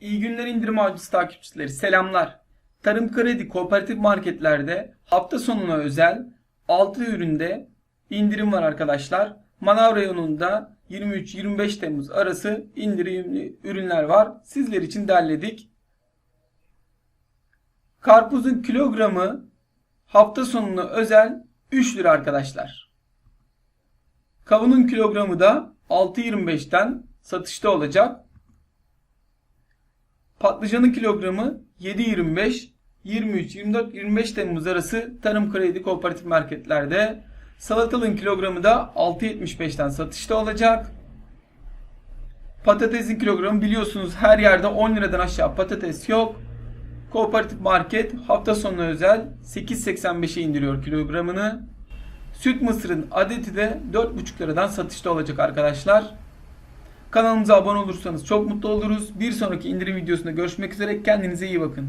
İyi günler indirim avcısı takipçileri. Selamlar. Tarım Kredi Kooperatif Marketlerde hafta sonuna özel 6 üründe indirim var arkadaşlar. Manav reyonunda 23-25 Temmuz arası indirimli ürünler var. Sizler için derledik. Karpuzun kilogramı hafta sonuna özel 3 lira arkadaşlar. Kavunun kilogramı da 6.25'ten satışta olacak. Patlıcanın kilogramı 7.25, 23, 24, 25 Temmuz arası Tarım Kredi Kooperatif Marketlerde. Salatalığın kilogramı da 6.75'ten satışta olacak. Patatesin kilogramı biliyorsunuz her yerde 10 liradan aşağı patates yok. Kooperatif Market hafta sonu özel 8.85'e indiriyor kilogramını. Süt mısırın adeti de 4,5 liradan satışta olacak arkadaşlar. Kanalımıza abone olursanız çok mutlu oluruz. Bir sonraki indirim videosunda görüşmek üzere. Kendinize iyi bakın.